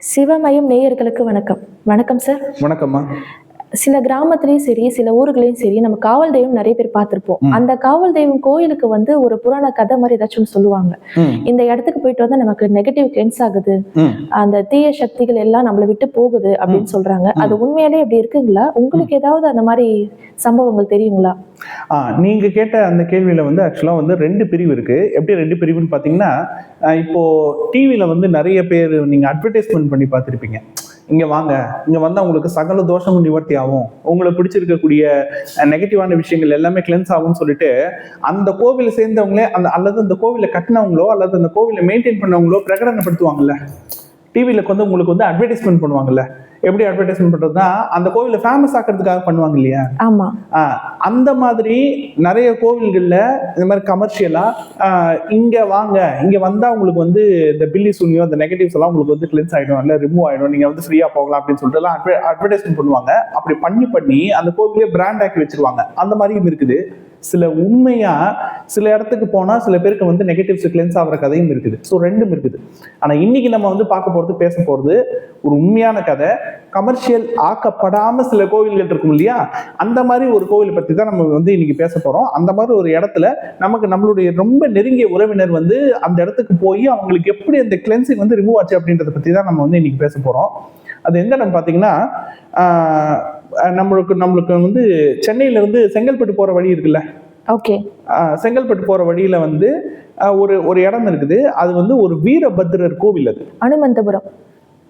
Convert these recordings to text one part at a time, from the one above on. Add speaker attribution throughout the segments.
Speaker 1: சிவமயம் நேயர்களுக்கு வணக்கம். வணக்கம் சார்
Speaker 2: வணக்கம்மா.
Speaker 1: சில கிராமத்துலயும் சரி சில ஊர்களையும் சரி நம்ம காவல் தெய்வம் நிறைய பேர் பார்த்திருப்போம். அந்த காவல் தெய்வம் கோயிலுக்கு வந்து ஒரு புராண கதை மாதிரி ஏதாச்சும் சொல்லுவாங்க. இந்த இடத்துக்கு போயிட்டு வந்து நமக்கு நெகட்டிவ் கிளென்ஸ் ஆகுது. அந்த தீய சக்திகள் எல்லாம் நம்மளை விட்டு போகுது அப்படின்னு சொல்றாங்க. அது உண்மையிலே அப்படி இருக்குங்களா? உங்களுக்கு ஏதாவது அந்த மாதிரி சம்பவங்கள் தெரியுங்களா?
Speaker 2: நீங்க கேட்ட அந்த கேள்வியில வந்து ஆக்சுவலா வந்து ரெண்டு பிரிவு இருக்கு. எப்படி ரெண்டு பிரிவுன்னு பாத்தீங்கன்னா இப்போ டிவியில வந்து நிறைய பேர் நீங்க அட்வர்டைஸ்மெண்ட் பண்ணி பார்த்திருப்பீங்க. இங்கே வாங்க. இங்கே வந்தால் உங்களுக்கு சகல தோஷமும் நிவர்த்தி ஆகும். உங்களுக்கு பிடிச்சிருக்கக்கூடிய நெகட்டிவான விஷயங்கள் எல்லாமே கிளென்ஸ் ஆகும்னு சொல்லிட்டு அந்த கோவிலை சேர்ந்தவங்களே அந்த அல்லது அந்த கோவிலை கட்டினவங்களோ அல்லது அந்த கோவிலை மெயின்டைன் பண்ணவங்களோ பிரகடனப்படுத்துவாங்கல்ல. டிவியில் வந்து உங்களுக்கு வந்து அட்வர்டைஸ்மெண்ட் பண்ணுவாங்கல்ல. எப்படி அட்வர்டைஸ்மெண்ட் பண்றதுன்னா அந்த கோவிலை ஃபேமஸ் ஆக்கிறதுக்காக பண்ணுவாங்க இல்லையா?
Speaker 1: ஆமா.
Speaker 2: ஆஹ் அந்த மாதிரி நிறைய கோவில்கள்ல இந்த மாதிரி கமர்ஷியலா இங்க வாங்க இங்க வந்தா உங்களுக்கு வந்து இந்த பில்லி சூனியோ இந்த நெகட்டிவ்ஸ் எல்லாம் உங்களுக்கு வந்து கிளென்ஸ் ஆயிடும் இல்ல ரிமூவ் ஆயிடும் நீங்க வந்து ஃப்ரீயா போகலாம் அப்படின்னு சொல்லிட்டு எல்லாம் அட்வர்டைஸ்மெண்ட் பண்ணுவாங்க. அப்படி பண்ணி பண்ணி அந்த கோவிலே பிராண்ட் ஆக்கி வச்சிருவாங்க. அந்த மாதிரியும் இருக்குது. சில உண்மையா சில இடத்துக்கு போனா சில பேருக்கு வந்து நெகட்டிவ்ஸ் கிளென்ஸ் ஆகிற கதையும் இருக்குது. ஸோ ரெண்டும் இருக்குது. ஆனா இன்னைக்கு நம்ம வந்து பார்க்க போறது பேச போறது ஒரு உண்மையான கதை. கமர்ஷியல் ஆக்கப்படாம சில கோவில்கள் இருக்கும் இல்லையா? அந்த மாதிரி ஒரு கோவிலை பத்தி தான் நம்ம வந்து இன்னைக்கு பேச போறோம். அந்த மாதிரி ஒரு இடத்துல நமக்கு நம்மளுடைய ரொம்ப நெருங்கிய உறவினர் வந்து அந்த இடத்துக்கு போய் அவங்களுக்கு எப்படி அந்த கிளென்சிங் வந்து ரிமூவ் ஆச்சு அப்படின்றத பத்தி தான் நம்ம வந்து இன்னைக்கு பேச போறோம். அது எந்த இடம் பாத்தீங்கன்னா நம்மளுக்கு நம்மளுக்கு வந்து சென்னையில இருந்து செங்கல்பட்டு போற வழி இருக்குல்ல?
Speaker 1: ஓகே.
Speaker 2: செங்கல்பட்டு போற வழியில வந்து ஒரு ஒரு இடம் இருக்குது. அது வந்து ஒரு வீரபத்ரர் கோவில் அது.
Speaker 1: அனுமந்தபுரம்.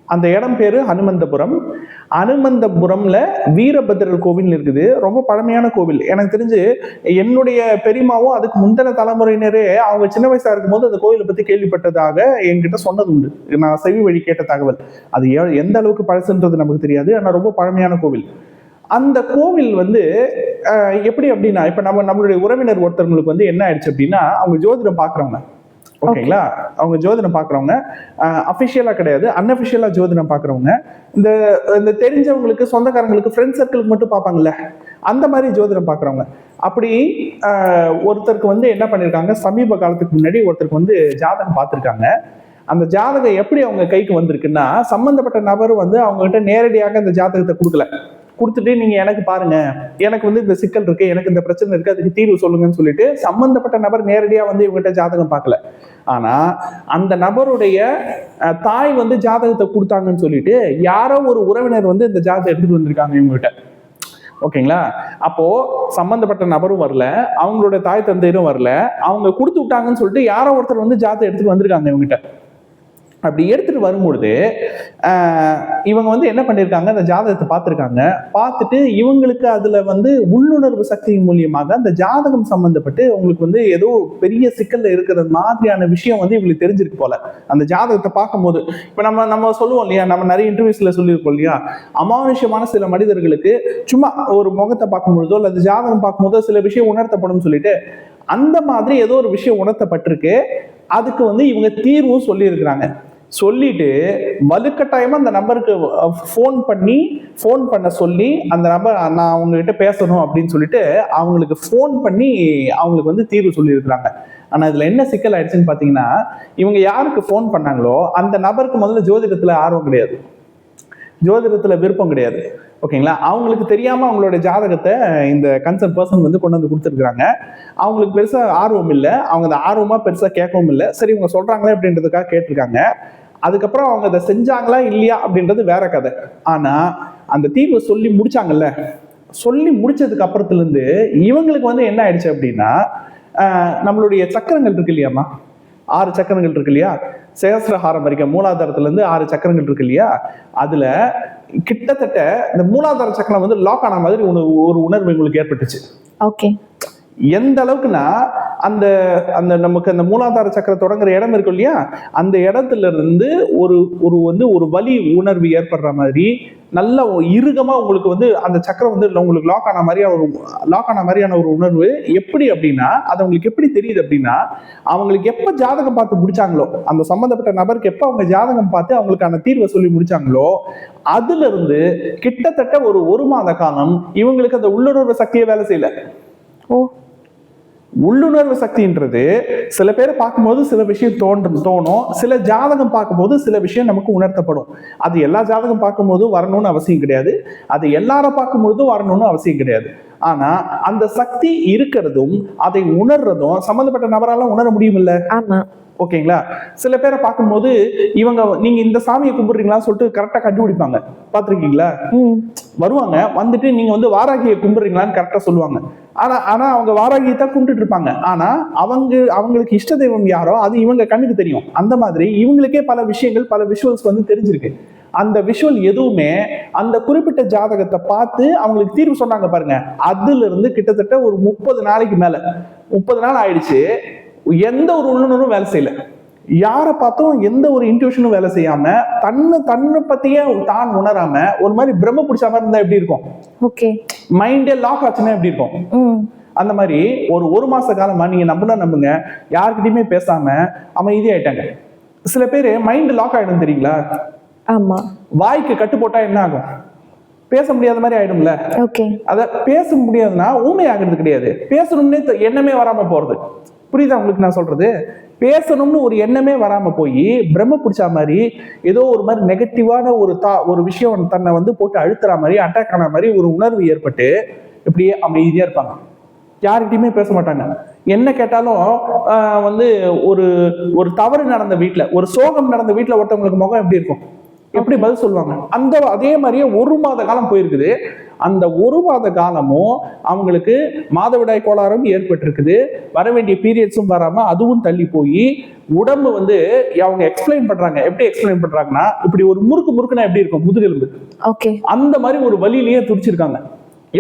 Speaker 2: அந்த இடம் பேரு ஹனுமந்தபுரம் அனுமந்தபுரம்ல வீரபத்ரர் கோவில் இருக்குது. ரொம்ப பழமையான கோவில். எனக்கு தெரிஞ்சு என்னுடைய பெரியமாவும் அதுக்கு முந்தின தலைமுறையினரே அவங்க சின்ன வயசா இருக்கும்போது அந்த கோவிலை பத்தி கேள்விப்பட்டதாக என்கிட்ட சொன்னது உண்டு நான் செவி வழி கேட்ட தகவல். அது எந்த அளவுக்கு பழசுன்றது நமக்கு தெரியாது. ஆனா ரொம்ப பழமையான கோவில். அந்த கோவில் வந்து எப்படி அப்படின்னா இப்ப நம்ம நம்மளுடைய உறவினர் ஒருத்தவங்களுக்கு வந்து என்ன ஆயிடுச்சு அப்படின்னா அவங்க ஜோதிடம் பாக்குறவங்க. ஓகேங்களா? அவங்க ஜோதிடம் பாக்குறவங்க. அஃபிஷியலா கிடையாது அன்அஃபிஷியலா ஜோதிடம் பாக்குறவங்க. இந்த இந்த தெரிஞ்சவங்களுக்கு சொந்தக்காரங்களுக்கு ஃப்ரெண்ட் சர்க்கிளுக்கு மட்டும் பார்ப்பாங்கல்ல அந்த மாதிரி ஜோதிடம் பாக்குறவங்க. அப்படி ஒருத்தருக்கு வந்து என்ன பண்ணிருக்காங்க சமீப காலத்துக்கு முன்னாடி ஒருத்தருக்கு வந்து ஜாதகம் பார்த்திருக்காங்க அந்த ஜாதகம் எப்படி அவங்க கைக்கு வந்திருக்குன்னா சம்பந்தப்பட்ட நபர் வந்து அவங்க கிட்ட நேரடியாக அந்த ஜாதகத்தை கொடுக்கல. கொடுத்துட்டு நீங்க எனக்கு பாருங்க. எனக்கு வந்து இந்த சிக்கல் இருக்கு எனக்கு இந்த பிரச்சனை இருக்கு அதுக்கு தீர்வு சொல்லுங்கன்னு சொல்லிட்டு சம்பந்தப்பட்ட நபர் நேரடியா வந்து இவங்ககிட்ட ஜாதகம் பார்க்கல. ஆனா அந்த நபருடைய தாய் வந்து ஜாதகத்தை கொடுத்தாங்கன்னு சொல்லிட்டு யாரோ ஒரு உறவினர் வந்து இந்த ஜாதகம் எடுத்துட்டு வந்திருக்காங்க இவங்ககிட்ட. ஓகேங்களா? அப்போ சம்பந்தப்பட்ட நபரும் வரல அவங்களோட தாய் தந்தையரும் வரல அவங்க கொடுத்து விட்டாங்கன்னு சொல்லிட்டு யாரோ ஒருத்தர் வந்து ஜாதகம் எடுத்துட்டு வந்திருக்காங்க இவங்ககிட்ட. அப்படி எடுத்துட்டு வரும்பொழுது இவங்க வந்து என்ன பண்ணியிருக்காங்க அந்த ஜாதகத்தை பார்த்துருக்காங்க. பார்த்துட்டு இவங்களுக்கு அதில் வந்து உள்ளுணர்வு சக்தி மூலியமாக அந்த ஜாதகம் சம்மந்தப்பட்டு உங்களுக்கு வந்து ஏதோ பெரிய சிக்கலில் இருக்கிற மாதிரியான விஷயம் வந்து இவங்களுக்கு தெரிஞ்சிருக்கு போல. அந்த ஜாதகத்தை பார்க்கும்போது இப்போ நம்ம நம்ம சொல்லுவோம் இல்லையா நம்ம நிறைய இன்டர்வியூஸில் சொல்லியிருக்கோம் இல்லையா அமானுஷ்யமான சில மனிதர்களுக்கு சும்மா ஒரு முகத்தை பார்க்கும்பொழுதோ அல்லது ஜாதகம் பார்க்கும்போதோ சில விஷயம் உணர்த்தப்படும் சொல்லிட்டு அந்த மாதிரி ஏதோ ஒரு விஷயம் உணர்த்தப்பட்டிருக்கு. அதுக்கு வந்து இவங்க தீர்வும் சொல்லியிருக்கிறாங்க. சொல்லிட்டு வலுக்கட்டாயமா அந்த நம்பருக்கு ஃபோன் பண்ணி ஃபோன் பண்ண சொல்லி அந்த நம்பர் நான் அவங்ககிட்ட பேசணும் அப்படின்னு சொல்லிட்டு அவங்களுக்கு ஃபோன் பண்ணி அவங்களுக்கு வந்து தீர்வு சொல்லியிருக்கிறாங்க. ஆனால் இதில் என்ன சிக்கல் ஆயிடுச்சுன்னு பார்த்தீங்கன்னா இவங்க யாருக்கு ஃபோன் பண்ணாங்களோ அந்த நபருக்கு முதல்ல ஜோதிடத்தில் ஆர்வம் கிடையாது. ஜோதிடத்தில் விருப்பம் கிடையாது. ஓகேங்களா? அவங்களுக்கு தெரியாமல் அவங்களோட ஜாதகத்தை இந்த கன்சர்ன் பர்சன் வந்து கொண்டு வந்து கொடுத்துருக்குறாங்க. அவங்களுக்கு பெருசாக ஆர்வம் இல்லை. அவங்க அந்த ஆர்வமாக பெருசாக கேட்கவும் இல்லை. சரி இவங்க சொல்கிறாங்களே அப்படின்றதுக்காக கேட்டிருக்காங்க. அதுக்கப்புறம் அவங்க அதை செஞ்சாங்களா இல்லையா அப்படின்றது வேற கதை. ஆனா அந்த தீர்வை சொல்லி முடிச்சாங்கல்ல. சொல்லி முடிச்சதுக்கு அப்புறத்துல இருந்து இவங்களுக்கு வந்து என்ன ஆயிடுச்சு அப்படின்னா நம்மளுடைய சக்கரங்கள் இருக்கு இல்லையாம்மா? ஆறு சக்கரங்கள் இருக்கு இல்லையா? சேஸ்திரஹாரம் வரைக்கும் மூலாதாரத்துல இருந்து ஆறு சக்கரங்கள் இருக்கு இல்லையா? அதுல கிட்டத்தட்ட இந்த மூலாதார சக்கரம் வந்து லாக் ஆன மாதிரி ஒரு உணர்வு உங்களுக்கு ஏற்பட்டுச்சு.
Speaker 1: ஓகே
Speaker 2: எந்த அளவுக்குன்னா அந்த அந்த நமக்கு அந்த மூலாதார சக்கரம் தொடங்குற இடம் இருக்கும் இல்லையா? அந்த இடத்துல இருந்து ஒரு ஒரு வந்து ஒரு வலி உணர்வு ஏற்படுற மாதிரி நல்ல ஒரு இறுகமா உங்களுக்கு வந்து அந்த சக்கரம் வந்து உங்களுக்கு லாக் ஆன மாதிரியான ஒரு லாக் ஆன மாதிரியான ஒரு உணர்வு எப்படி அப்படின்னா அது அவங்களுக்கு எப்படி தெரியுது அப்படின்னா அவங்களுக்கு எப்ப ஜாதகம் பார்த்து முடிச்சாங்களோ அந்த சம்பந்தப்பட்ட நபருக்கு எப்ப அவங்க ஜாதகம் பார்த்து அவங்களுக்கான தீர்வை சொல்லி முடிச்சாங்களோ அதுல இருந்து கிட்டத்தட்ட ஒரு ஒரு மாத காலம் இவங்களுக்கு அந்த உள்ளுணர்வு சக்தியை வேலை செய்யல.
Speaker 1: ஓ.
Speaker 2: உள்ளுணர்வு சக்தின்றது சில பேரை பார்க்கும்போது சில விஷயம் தோன்றும் தோணும். சில ஜாதகம் பார்க்கும்போது சில விஷயம் நமக்கு உணர்த்தப்படும். அது எல்லா ஜாதகம் பார்க்கும்போது வரணும்னு அவசியம் கிடையாது. அது எல்லாரும் பார்க்கும்போது வரணும்னு அவசியம் கிடையாது. ஆனா அந்த சக்தி இருக்கிறதும் அதை உணர்றதும் சம்பந்தப்பட்ட நபரால உணர முடியும்
Speaker 1: ஆமா.
Speaker 2: ஓகேங்களா? சில பேரை பார்க்கும்போது இவங்க நீங்க இந்த சாமியை கும்பிடுறீங்களா சொல்லிட்டு கரெக்டா கண்டுபிடிப்பாங்க. பார்த்திருக்கீங்களா?
Speaker 1: ம்.
Speaker 2: வருவாங்க வந்துட்டு நீங்க வந்து வாராகியை கும்பிடுறீங்களான்னு கரெக்டா சொல்லுவாங்க. ஆனா ஆனா அவங்க வாராகியை தான் கும்பிட்டுட்டு இருப்பாங்க. ஆனா அவங்க அவங்களுக்கு இஷ்ட தெய்வம் யாரோ அது இவங்க கண்ணுக்கு தெரியும். அந்த மாதிரி இவங்களுக்கே பல விஷயங்கள் பல விஷுவல்ஸ் வந்து தெரிஞ்சிருக்கு. அந்த விஷுவல் எதுவுமே அந்த குறிப்பிட்ட ஜாதகத்தை பார்த்து அவங்களுக்கு தீர்வு சொன்னாங்க பாருங்க. அதுல இருந்து கிட்டத்தட்ட ஒரு முப்பது நாளைக்கு மேல. முப்பது நாள் ஆயிடுச்சு. எந்த ஒரு உள்ளுணர்வும் வேலை செய்யல. யாரை பார்த்தும் எந்த ஒரு இன்ட்யூஷனும் வேலை செய்யாம தன்னை தன்னை பத்தியே தான் உணராம ஒரு மாதிரி பிரம்ம பிடிச்ச மாதிரி இருந்தா எப்படி இருக்கும்?
Speaker 1: ஓகே
Speaker 2: மைண்டே லாக் ஆச்சுன்னா எப்படி இருக்கும்? அந்த மாதிரி ஒரு ஒரு மாச காலமா நீங்க நம்புனா நம்புங்க. யார்கிட்டயுமே பேசாம அமைதியாயிட்டாங்க. சில பேர் மைண்ட் லாக் ஆயிடும் தெரியுங்களா?
Speaker 1: ஆமா.
Speaker 2: வாய்க்கு கட்டு போட்டா என்ன ஆகும்? பேச முடியாத மாதிரி ஆயிடும்ல.
Speaker 1: ஓகே
Speaker 2: அத பேச முடியாதுன்னா ஊமை ஆகுறது கிடையாது. பேசணும்னே எண்ணமே வராம போறது. புரியுதா உங்களுக்கு நான் சொல்றது? பேசணும்னு ஒரு எண்ணமே வராம போய் பிரம்ம பிடிச்ச மாதிரி ஏதோ ஒரு மாதிரி நெகட்டிவான ஒரு தா ஒரு விஷயம் தன்னை வந்து போட்டு அழுத்துற மாதிரி அட்டாக் ஆன மாதிரி ஒரு உணர்வு ஏற்பட்டு இப்படியே அமைதியா இருப்பாங்க. யார்கிட்டயுமே பேச மாட்டாங்க. என்ன கேட்டாலும் வந்து ஒரு ஒரு தவறு நடந்த வீட்டில் ஒரு சோகம் நடந்த வீட்டில் ஒருத்தவங்களுக்கு முகம் எப்படி இருக்கும்? எப்படி பதில் சொல்லுவாங்க? அந்த அதே மாதிரியே ஒரு மாத காலம் போயிருக்குது. அந்த ஒரு மாத காலமும் அவங்களுக்கு மாதவிடாய் கோளாறும் ஏற்பட்டிருக்குது. வர வேண்டிய பீரியட்ஸும் வராம அதுவும் தள்ளி போய் உடம்பு வந்து அவங்க எக்ஸ்பிளைன் பண்றாங்க. எப்படி எக்ஸ்பிளைன் பண்றாங்கன்னா இப்படி ஒரு முறுக்கு முறுக்குனா எப்படி இருக்கும்? முதுகெலும்பு.
Speaker 1: ஓகே
Speaker 2: அந்த மாதிரி ஒரு வலியிலேயே துடிச்சிருக்காங்க.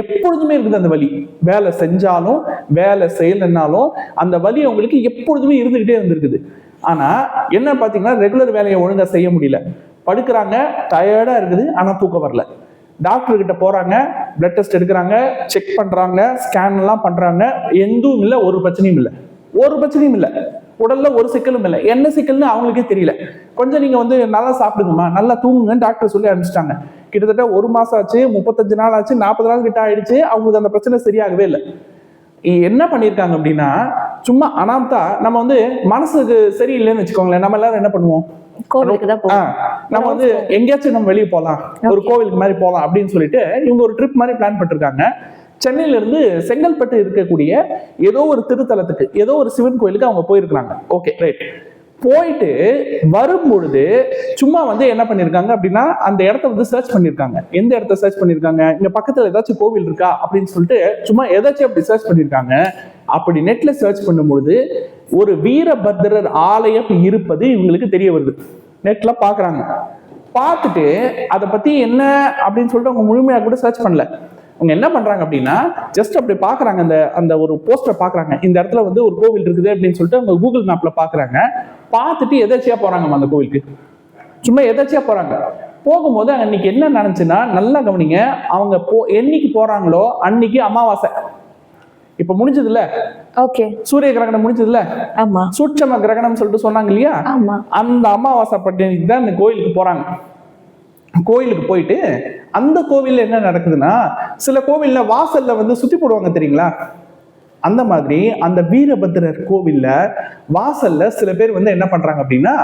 Speaker 2: எப்பொழுதுமே இருக்குது அந்த வலி. வேலை செஞ்சாலும் வேலை செய்யலைன்னாலும் அந்த வலி அவங்களுக்கு எப்பொழுதுமே இருந்துகிட்டே இருந்திருக்குது. ஆனா என்ன பாத்தீங்கன்னா ரெகுலர் வேலையை ஒழுங்கா செய்ய முடியல. படுக்கிறாங்க டயர்டா இருக்குது ஆனால் தூக்கம் வரல. டாக்டர் கிட்ட போறாங்க பிளட் டெஸ்ட் எடுக்கிறாங்க செக் பண்றாங்க ஸ்கேன் எல்லாம் பண்றாங்க எதுவும் இல்லை ஒரு பிரச்சனையும் இல்லை. ஒரு பிரச்சனையும் இல்லை. உடல்ல ஒரு சிக்கலும் இல்லை. என்ன சிக்கல்னு அவங்களுக்கே தெரியல. கொஞ்சம் நீங்க வந்து நல்லா சாப்பிடுங்கம்மா நல்லா தூங்குங்கன்னு டாக்டர் சொல்லி அனுப்பிச்சிட்டாங்க. கிட்டத்தட்ட ஒரு மாசம் ஆச்சு முப்பத்தஞ்சு நாள் ஆச்சு நாற்பது நாள் கிட்ட ஆயிடுச்சு அவங்களுக்கு அந்த பிரச்சனை சரியாகவே இல்லை. என்ன பண்ணியிருக்காங்க அப்படின்னா சும்மா அனாமத்தா நம்ம வந்து மனசுக்கு சரியில்லைன்னு வச்சுக்கோங்களேன் நம்ம எல்லாரும் என்ன பண்ணுவோம்?
Speaker 1: கோவிலுக்கு தான் போவோம்
Speaker 2: நம்ம வந்து எங்கேயாச்சும் நம்ம வெளியே போகலாம். ஒரு கோவிலுக்கு மாதிரி போகலாம் அப்படின்னு சொல்லிட்டு இவங்க ஒரு ட்ரிப் மாதிரி பிளான் பண்ணிருக்காங்க சென்னையில இருந்து செங்கல்பட்டு இருக்கக்கூடிய ஏதோ ஒரு திருத்தலத்துக்கு ஏதோ ஒரு சிவன் கோயிலுக்கு அவங்க போயிருக்காங்க ஓகே ரைட் போயிட்டு வரும்பொழுது சும்மா வந்து என்ன பண்ணியிருக்காங்க அப்படின்னா அந்த இடத்த வந்து சர்ச் பண்ணியிருக்காங்க எந்த இடத்த சர்ச் பண்ணியிருக்காங்க இங்கே பக்கத்தில் ஏதாச்சும் கோவில் இருக்கா? அப்படின்னு சொல்லிட்டு சும்மா ஏதாச்சும் அப்படி சர்ச் பண்ணியிருக்காங்க அப்படி நெட்ல சர்ச் பண்ணும்பொழுது ஒரு வீரபத்ரர் ஆலயம் இருப்பது இவங்களுக்கு தெரிய வருது. நெட்ல பார்க்குறாங்க பார்த்துட்டு அதை பத்தி என்ன அப்படின்னு சொல்லிட்டு அவங்க முழுமையாக கூட சர்ச் பண்ணல. அவங்க என்ன பண்றாங்க அப்படின்னா ஜஸ்ட் அப்படி பாக்குறாங்க அந்த அந்த ஒரு போஸ்டர் பாக்குறாங்க. இந்த இடத்துல வந்து ஒரு கோவில் இருக்குது அப்படின்னு சொல்லிட்டு அவங்க கூகுள் மேப்ல பாக்குறாங்க. பார்த்துட்டு எதாச்சியா போறாங்கம்மா அந்த கோவிலுக்கு. சும்மா எதாச்சியா போறாங்க. போகும்போது அன்னைக்கு என்ன நடந்துச்சுன்னா நல்லா கவனிங்க அவங்க போ என்னைக்கு போறாங்களோ அன்னைக்கு அமாவாசை. இப்ப முடிஞ்சதுல
Speaker 1: ஓகே.
Speaker 2: சூரிய கிரகணம் முடிஞ்சதுல
Speaker 1: ஆமா.
Speaker 2: சூட்சம கிரகணம் சொல்லிட்டு சொன்னாங்க இல்லையா? அந்த அமாவாசை பட்டியலுக்கு தான் இந்த கோயிலுக்கு போறாங்க. கோயிலுக்கு போயிட்டு அந்த கோவில்ல என்ன நடக்குதுன்னா சில கோவில்ல வாசல்ல வந்து சுத்தி போடுவாங்க தெரியுங்களா? அந்த மாதிரி அந்த வீரபத்திரர் கோவில்ல வாசல்ல சில பேர் வந்து என்ன பண்றாங்க அப்படின்னா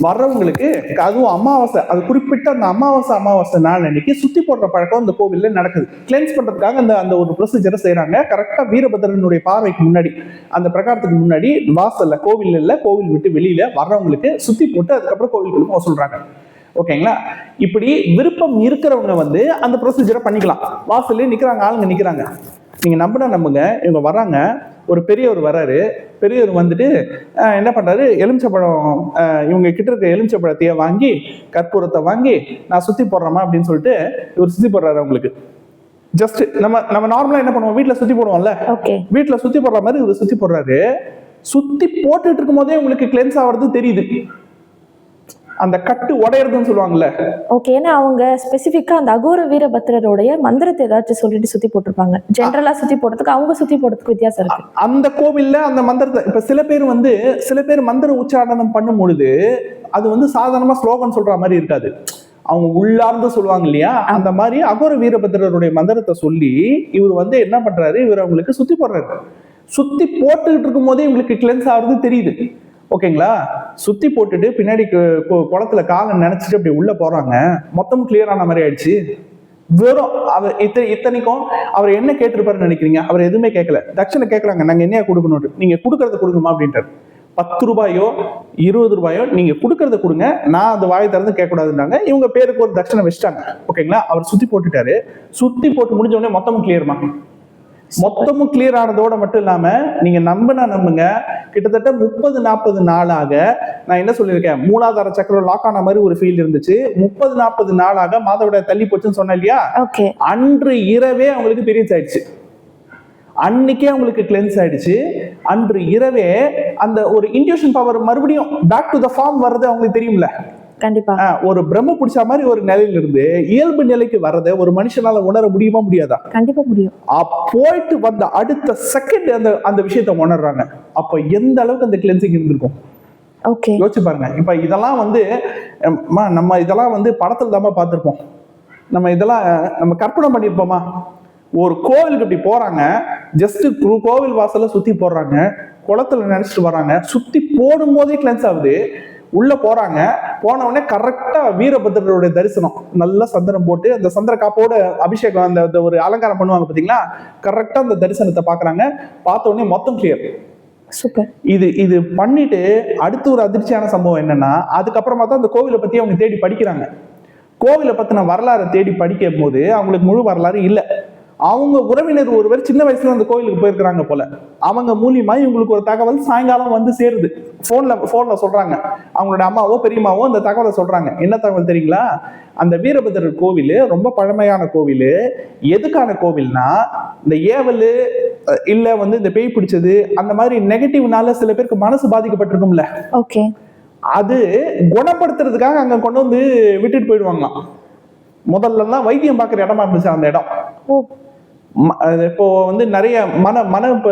Speaker 2: வர்றவங்களுக்கு அதுவும் அமாவாசை அது குறிப்பிட்ட அந்த அமாவாசை அமாவாசை நாள் அன்னைக்கு சுத்தி போடுற பழக்கம் அந்த கோவில்ல நடக்குது. கிளென்ஸ் பண்றதுக்காக அந்த அந்த ஒரு ப்ரொசீஜரை செய்யறாங்க கரெக்டா வீரபத்திரனுடைய பார்வைக்கு முன்னாடி அந்த பிரகாரத்துக்கு முன்னாடி வாசல்ல கோவில் இல்ல கோவில் விட்டு வெளியில வர்றவங்களுக்கு சுத்தி போட்டு அதுக்கப்புறம் கோவிலுக்குள்ள போக சொல்றாங்க. ஓகேங்களா? இப்படி விருப்பம் இருக்கிறவங்க வந்து அந்த ப்ரொசீஜரை பண்ணிக்கலாம். வாசல்லே நிக்கிறாங்க ஆளுங்க நிக்கிறாங்க. நீங்க நம்பினா நம்புங்க. இவங்க வர்றாங்க. ஒரு பெரியவர் வராரு பெரியவர் வந்துட்டு என்ன பண்றாரு? எலுமிச்சப்பழம் இவங்க கிட்ட இருக்க எலுமிச்சப்பழத்தையே வாங்கி கற்பூரத்தை வாங்கி நான் சுத்தி போடுறேமா அப்படின்னு சொல்லிட்டு இவர் சுத்தி போடுறாரு அவங்களுக்கு. ஜஸ்ட் நம்ம நம்ம நார்மலா என்ன பண்ணுவோம்? வீட்ல சுத்தி போடுவோம்ல.
Speaker 1: ஓகே.
Speaker 2: வீட்ல சுத்தி போடுற மாதிரி இவர் சுத்தி போடுறாரு. சுத்தி போட்டுட்டு இருக்கும் போதே உங்களுக்கு கிளென்ஸ் ஆகுறது தெரியுது. அந்த கட்டு உடையறதுன்னு சொல்லுவாங்கல்ல.
Speaker 1: ஓகே ஏன்னா அவங்க ஸ்பெசிஃபிக்கா அந்த அகோர வீரபத்திரருடைய மந்திரத்தை ஏதாச்சும் சொல்லிட்டு சுத்தி போட்டிருப்பாங்க. ஜென்ரலா சுத்தி போடுறதுக்கு அவங்க சுத்தி போடுறதுக்கு வித்தியாசம் இருக்கு.
Speaker 2: அந்த கோவில்ல அந்த மந்திரத்தை இப்ப சில பேர் வந்து சில பேர் மந்திர உச்சாரணம் பண்ணும் பொழுது அது வந்து சாதாரணமா ஸ்லோகன் சொல்ற மாதிரி இருக்காது. அவங்க உள்ளார்ந்து சொல்லுவாங்க இல்லையா? அந்த மாதிரி அகோர வீரபத்திரருடைய மந்திரத்தை சொல்லி இவர் வந்து என்ன பண்றாரு? இவர் அவங்களுக்கு சுத்தி போடுறாரு. சுத்தி போட்டுக்கிட்டு இருக்கும் போதே உங்களுக்கு கிளென்ஸ் ஆகுறது தெரியுது. ஓகேங்களா சுத்தி போட்டுட்டு பின்னாடி கு- கு- குளத்துல காலை நினைச்சிட்டு அப்படி உள்ள போறாங்க. மொத்தம் கிளியர் ஆன மாதிரி ஆயிடுச்சு. வெறும் அவர் இத்தனை இத்தனைக்கும் அவர் என்ன கேட்டிருப்பாருன்னு நினைக்கிறீங்க? அவர் எதுவுமே கேட்கல தட்சணை கேட்குறாங்க நாங்க என்னையா கொடுக்கணும் நீங்க கொடுக்கறத கொடுங்கம்மா அப்படின்ட்டு பத்து ரூபாயோ இருபது ரூபாயோ நீங்க கொடுக்கறத கொடுங்க. நான் அந்த வாய் திறந்து கேட்கக்கூடாதுன்றாங்க. இவங்க பேருக்கு ஒரு தட்சணை வச்சுட்டாங்க. ஓகேங்களா? அவர் சுத்தி போட்டுட்டாரு. சுத்தி போட்டு முடிஞ்ச உடனே மொத்தமும் கிளியர்மா மொத்தமும் கிளியர் ஆனதோட மட்டும் இல்லாம நீங்க நம்பினா நம்புங்க. கிட்டத்தட்ட முப்பது நாற்பது நாளாக நான் என்ன சொல்லியிருக்கேன்? மூலாதார சக்கரம் லாக் ஆன மாதிரி ஒரு ஃபீல் இருந்துச்சு. முப்பது நாற்பது நாளாக மாதவிட தள்ளி போச்சுன்னு சொன்னேன் இல்லையா? அன்று இரவே அவங்களுக்கு பீரியட்ஸ் ஆயிடுச்சு. அன்னைக்கே அவங்களுக்கு கிளென்ஸ் ஆயிடுச்சு. அன்று இரவே அந்த ஒரு இன்ட்யூஷன் பவர் மறுபடியும் பேக் டு த ஃபார்ம் வர்றது அவங்களுக்கு தெரியும்ல?
Speaker 1: கண்டிப்பா.
Speaker 2: ஒரு பிரம்ம பிடிச்ச மாதிரி ஒரு நிலையில இருந்து இயல்பு நிலைக்கு வர்றதை ஒரு மனுஷனால உணர முடியுமா முடியாதா?
Speaker 1: கண்டிப்பா முடியும்.
Speaker 2: போயிட்டு வந்த அடுத்த செகண்ட் அந்த அந்த விஷயத்தை உணர்றாங்க. அப்ப எந்த அளவுக்கு அந்த கிளென்சிங் இருந்திருக்கும்?
Speaker 1: ஓகே.
Speaker 2: யோசிச்சு பாருங்க. இப்ப இதெல்லாம் வந்து நம்ம இதெல்லாம் வந்து படத்துல தாம்மா பார்த்திருப்போம். நம்ம இதெல்லாம் நம்ம கற்பனை பண்ணியிருப்போமா? ஒரு கோவிலுக்கு இப்படி போறாங்க. ஜஸ்ட் கோவில் வாசல்ல சுத்தி போடுறாங்க. குளத்துல நினைச்சிட்டு வராங்க. சுத்தி போடும் போதே கிளென்ஸ் ஆகுது. உள்ள போறாங்க. போன உடனே கரெக்டா வீரபத்ரருடைய தரிசனம். நல்லா சந்திரம் போட்டு அந்த சந்திர காப்போட அபிஷேகம் அந்த அந்த ஒரு அலங்காரம் பண்ணுவாங்க பாத்தீங்களா? கரெக்டா அந்த தரிசனத்தை பாக்குறாங்க. பார்த்த உடனே மொத்தம் கிளியர்
Speaker 1: சூப்பர்.
Speaker 2: இது இது பண்ணிட்டு அடுத்து ஒரு அதிர்ச்சியான சம்பவம் என்னன்னா அதுக்கப்புறமா தான் அந்த கோவிலை பத்தி அவங்க தேடி படிக்கிறாங்க. கோவிலை பத்தின வரலாறை தேடி படிக்கும் போது அவங்களுக்கு முழு வரலாறு இல்ல. அவங்க உறவினர் ஒருவர் சின்ன வயசுல அந்த கோவிலுக்கு போயிருக்கிறாங்க போல. அவங்க மூலியமா இவங்களுக்கு ஒரு தகவல் சாயங்காலம் வந்து சேருது. போன்ல போன்ல சொல்றாங்க. அவங்களோட அம்மாவோ பெரியம்மாவோ அந்த தகவலை சொல்றாங்க. என்ன தகவல் தெரியுங்களா? அந்த வீரபத்ரர் கோவில் ரொம்ப பழமையான கோவில். எதுக்கான கோவில்னா இந்த ஏவல் இல்ல வந்து இந்த பேய் பிடிச்சது அந்த மாதிரி நெகட்டிவ்னால சில பேருக்கு மனசு பாதிக்கப்பட்டிருக்கும்ல.
Speaker 1: ஓகே.
Speaker 2: அது குணப்படுத்துறதுக்காக அங்க கொண்டு வந்து விட்டுட்டு போயிடுவாங்களாம். முதல்ல எல்லாம் வைத்தியம் பார்க்குற இடமா இருந்துச்சு அந்த இடம்.
Speaker 1: ஓ
Speaker 2: இப்போ வந்து நிறைய மன மன இப்ப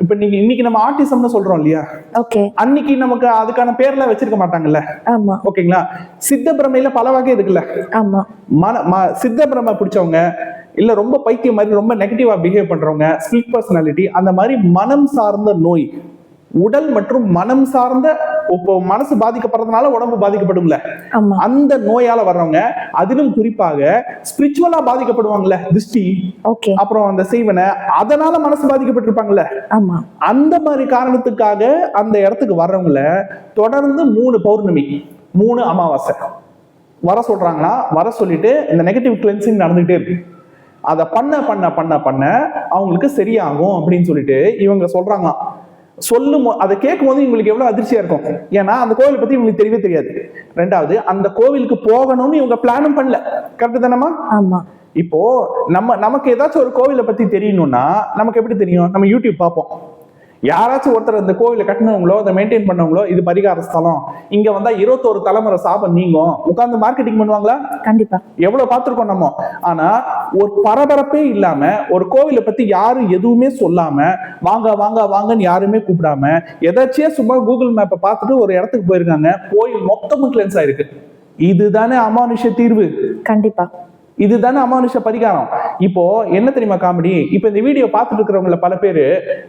Speaker 2: இப்ப நீங்க இன்னைக்கு நம்ம ஆட்டிசம்னு சொல்றோம் இல்லையா?
Speaker 1: ஓகே.
Speaker 2: அன்னைக்கு நமக்கு அதுக்கான பேர்ல வச்சிருக்க மாட்டாங்கல்ல?
Speaker 1: ஆமா.
Speaker 2: ஓகேங்களா? சித்த பிரமையில பல வகை இருக்குல்ல?
Speaker 1: ஆமா.
Speaker 2: மன சித்த பிரமை பிடிச்சவங்க இல்ல ரொம்ப பைத்தியம் மாதிரி ரொம்ப நெகட்டிவா பிஹேவ் பண்றவங்க ஸ்பிளிட் பர்சனாலிட்டி அந்த மாதிரி மனம் சார்ந்த நோய் உடல் மற்றும் மனம் சார்ந்த இப்போ மனசு பாதிக்கப்படுறதுனால உடம்பு பாதிக்கப்படும்ல. அந்த நோயால வர்றவங்க அதிலும் குறிப்பாக ஸ்பிரிச்சுவலா பாதிக்கப்படுவாங்கல்ல திருஷ்டி. அப்புறம் அந்த செய்வனை அதனால மனசு பாதிக்கப்பட்டிருப்பாங்கல்ல. அந்த மாதிரி காரணத்துக்காக அந்த இடத்துக்கு வர்றவங்கள தொடர்ந்து மூணு பௌர்ணமி மூணு அமாவாசை. வர சொல்றாங்கன்னா வர சொல்லிட்டு இந்த நெகட்டிவ் கிளென்சிங் நடந்துகிட்டே இருக்கு. அதை பண்ண பண்ண பண்ண பண்ண அவங்களுக்கு சரியாகும் அப்படின்னு சொல்லிட்டு இவங்க சொல்றாங்களாம். சொல்லும் அதை கேட்கும் போது இவங்களுக்கு எவ்வளவு அதிர்ச்சியா இருக்கும். ஏன்னா அந்த கோவிலை பத்தி இவங்களுக்கு தெரியவே தெரியாது. ரெண்டாவது அந்த கோவிலுக்கு போகணும்னு இவங்க பிளானும் பண்ணல. கரெக்ட் தானேமா
Speaker 1: ஆமா.
Speaker 2: இப்போ நம்ம நமக்கு ஏதாச்சும் ஒரு கோவிலை பத்தி தெரியணும்னா நமக்கு எப்படி தெரியும்? நம்ம யூடியூப் பார்ப்போம். யாராச்சும் ஒருத்தர் இந்த கோவிலை கட்டினவங்களோ அதை மெயின்டைன் பண்ணவங்களோ இது பரிகார ஸ்தலம். இங்க வந்தா இருபத்தோரு தலைமுறை சாபம் நீங்கும். உட்கார்ந்து மார்க்கெட்டிங் பண்ணுவாங்களா?
Speaker 1: கண்டிப்பா.
Speaker 2: எவ்வளவு பார்த்திருக்கோம் நம்ம? ஆனா ஒரு பரபரப்பே இல்லாம ஒரு கோவிலை பத்தி யாரும் எதுவுமே சொல்லாம வாங்க வாங்க வாங்கன்னு யாருமே கூப்பிடாம எதாச்சியா சும்மா கூகுள் மேப்பை பார்த்துட்டு ஒரு இடத்துக்கு போயிருக்காங்க. போய் மொத்தமும் கிளென்ஸ் ஆயிருக்கு. இதுதானே அமானுஷ தீர்வு.
Speaker 1: கண்டிப்பா.
Speaker 2: இதுதானே அமானுஷ பரிகாரம். இப்போ என்ன தெரியுமா காமெடி? இப்போ இந்த வீடியோ பார்த்துட்டு இருக்கிறவங்கள பல பேர்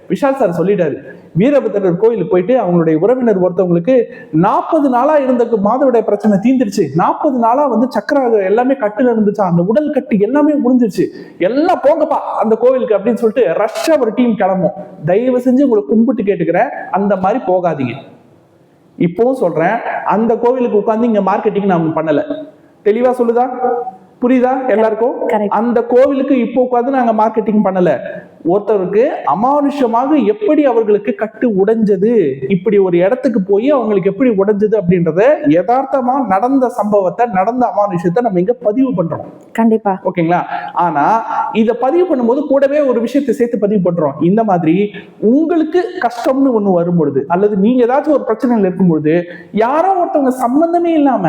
Speaker 2: விஷால் சார் சொல்லிட்டாரு. வீரபத்திரர் கோயிலுக்கு போயிட்டு அவங்களுடைய உறவினர் ஒருத்தவங்களுக்கு நாற்பது நாளா இருந்த மாதவிட பிரச்சனை தீந்துருச்சு நாற்பது நாளா வந்து சக்கர எல்லாமே கட்டுல இருந்துச்சா. அந்த உடல் கட்டு எல்லாமே முடிஞ்சிருச்சு. எல்லாம் போங்கப்பா அந்த கோவிலுக்கு அப்படின்னு சொல்லிட்டு ரஷ்ஷா ஒரு டீம் கிளம்பும். தயவு செஞ்சு உங்களை கும்பிட்டு கேட்டுக்கிறேன். அந்த மாதிரி போகாதீங்க. இப்போவும் சொல்றேன். அந்த கோவிலுக்கு உட்காந்து இங்க மார்க்கெட்டிங் நாம பண்ணல. தெளிவா சொல்லுதா? புரியுதா? எல்லாருக்கும். அந்த கோவிலுக்கு இப்போ உட்கார்ந்து நாங்க மார்க்கெட்டிங் பண்ணல. ஒருத்தருக்கு அமானுஷமாக எப்படி அவர்களுக்கு கட்டு உடைஞ்சது? இப்படி ஒரு இடத்துக்கு போய் அவங்களுக்கு எப்படி உடைஞ்சது அப்படின்றத யதார்த்தமா நடந்த சம்பவத்தை நடந்த அமானுஷத்தை நம்ம இங்க பதிவு பண்றோம்.
Speaker 1: கண்டிப்பா.
Speaker 2: ஓகேங்களா? ஆனா இத பதிவு பண்ணும்போது கூடவே ஒரு விஷயத்தை சேர்த்து பதிவு பண்றோம். இந்த மாதிரி உங்களுக்கு கஷ்டம்னு ஒண்ணு வரும்பொழுது அல்லது நீங்க ஏதாச்சும் ஒரு பிரச்சனையில இருக்கும்பொழுது யாரோ ஒருத்தவங்க சம்பந்தமே இல்லாம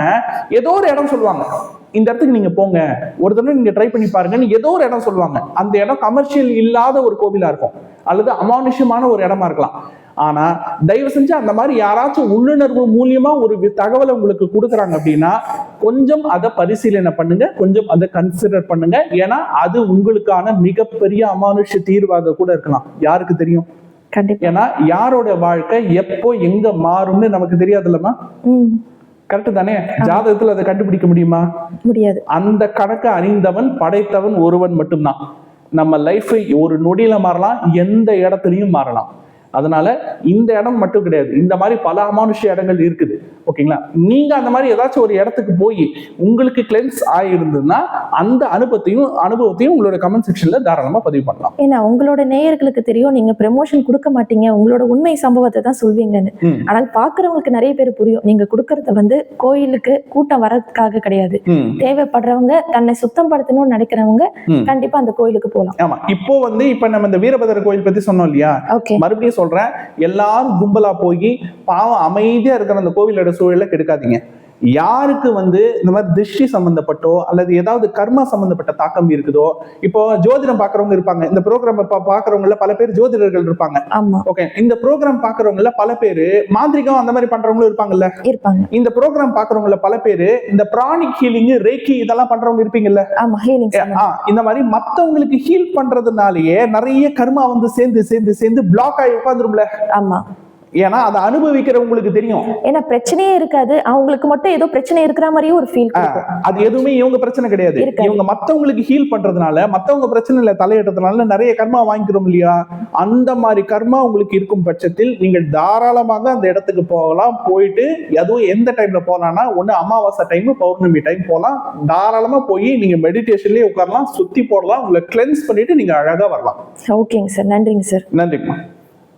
Speaker 2: ஏதோ ஒரு இடம் சொல்லுவாங்க. இந்த இடத்துக்கு நீங்க போங்க. ஒரு தடவை நீங்க ட்ரை பண்ணி பாருங்கன்னு ஏதோ ஒரு இடம் சொல்லுவாங்க. அந்த இடம் கமர்ஷியல் இல்லாத ஒரு கோவிலா இருக்கும். அல்லது அமானுஷ்யமான ஒரு இடமா இருக்கலாம். ஆனா தயவு செஞ்சு அந்த மாதிரி யாராச்சும் உள்ளுணர்வு மூலியமா ஒரு தகவலை உங்களுக்கு கொடுக்குறாங்க அப்படின்னா கொஞ்சம் அதை பரிசீலனை பண்ணுங்க. கொஞ்சம் அதை கன்சிடர் பண்ணுங்க. ஏன்னா அது உங்களுக்கான மிகப்பெரிய அமானுஷ்ய தீர்வாக கூட இருக்கலாம். யாருக்கு தெரியும்? ஏன்னா யாரோட வாழ்க்கை எப்போ எங்க மாறும்னு நமக்கு தெரியாதுல்லம்மா.
Speaker 1: ம்.
Speaker 2: கரெக்ட் தானே? ஜாதகத்துல அதை கண்டுபிடிக்க முடியுமா?
Speaker 1: முடியாது.
Speaker 2: அந்த கணக்கை அறிந்தவன் படைத்தவன் ஒருவன் மட்டும்தான். நம்ம லைஃப் ஒரு நொடியில மாறலாம் எந்த இடத்துலையும் மாறலாம். அதனால இந்த இடம் மட்டும் கிடையாது. இந்த மாதிரி பல அமானுஷ்ய இடங்கள் இருக்குது. ஓகேங்களா நீங்க அந்த மாதிரி ஏதாச்சும் ஒரு இடத்துக்கு போய் உங்களுக்கு கிளென்ஸ் ஆயிருந்ததுன்னா அந்த அனுபவத்தையும் அனுபவத்தையும் உங்களோட கமெண்ட் செக்ஷன்ல தாராளமா பதிவு பண்ணலாம்.
Speaker 1: ஏன்னா உங்களோட நேயர்களுக்கு தெரியும் நீங்க ப்ரமோஷன் கொடுக்க மாட்டீங்க உங்களோட உண்மை சம்பவத்தை தான் சொல்வீங்கன்னு. ஆனால் பாக்குறவங்களுக்கு நிறைய பேர் புரியும். நீங்க கொடுக்கறத வந்து கோயிலுக்கு கூட்டம் வர்றதுக்காக கிடையாது. தேவைப்படுறவங்க தன்னை சுத்தம் படுத்தணும்னு நினைக்கிறவங்க. கண்டிப்பா அந்த கோயிலுக்கு போலாம்
Speaker 2: ஆமா. இப்போ வந்து இப்ப நம்ம இந்த வீரபத்திர கோயில் பத்தி சொன்னோம் இல்லையா? மறுபடியும் சொல்றேன். எல்லாரும் கும்பலா போய் பாவம் அமைதியா இருக்கிற அந்த கோவிலோட சூழலை கெடுக்காதீங்க. யாருக்கு வந்து இந்த மாதிரி திருஷ்டி சம்பந்தப்பட்டோ அல்லது ஏதாவது கர்மா சம்பந்தப்பட்ட தாக்கம் இருக்குதோ இப்போ ஜோதிடம் பாக்குறவங்க இருப்பாங்க. இந்த ப்ரோக்ராம் பாக்குறவங்கள பல பேர் ஜோதிடர்கள் இருப்பாங்க. ஓகே இந்த ப்ரோக்ராம் பாக்குறவங்கள பல பேர் மாந்திரிகம் அந்த மாதிரி பண்றவங்களும் இருப்பாங்கல்ல?
Speaker 1: இருப்பாங்க.
Speaker 2: இந்த ப்ரோக்ராம் பாக்குறவங்கள பல பேர் இந்த பிராணிக் ஹீலிங் ரேக்கி இதெல்லாம் பண்றவங்க இருப்பீங்கல்ல? இந்த மாதிரி மத்தவங்களுக்கு ஹீல் பண்றதுனாலயே நிறைய கர்மா வந்து சேர்ந்து சேர்ந்து சேர்ந்து பிளாக் ஆகி உட்காந்துரும்ல
Speaker 1: ஆமா.
Speaker 2: ஏன்னா அதை அனுபவிக்கிறவங்களுக்கு தெரியும்.
Speaker 1: ஏன்னா பிரச்சனையே இருக்காது. அவங்களுக்கு மட்டும் ஏதோ பிரச்சனை இருக்கிற மாதிரியே ஒரு ஃபீல்
Speaker 2: அது எதுவுமே இவங்க பிரச்சனை கிடையாது. இவங்க மத்தவங்களுக்கு ஹீல் பண்றதுனால மத்தவங்க பிரச்சனையில தலையிடுறதுனால நிறைய கர்மா வாங்கிக்கிறோம் இல்லையா? அந்த மாதிரி கர்மா உங்களுக்கு இருக்கும் பட்சத்தில் நீங்கள் தாராளமாக அந்த இடத்துக்கு போகலாம். போயிட்டு அதுவும் எந்த டைம்ல போகலாம்னா ஒண்ணு அமாவாசை டைம் பௌர்ணமி டைம் போகலாம் தாராளமா போய் நீங்க மெடிடேஷன்லயே உட்காரலாம் சுத்தி போடலாம் உங்களை கிளென்ஸ் பண்ணிட்டு நீங்க அழகா வரலாம்.
Speaker 1: ஓகேங்க சார். நன்றிங்க சார்.
Speaker 2: நன்றிம்மா.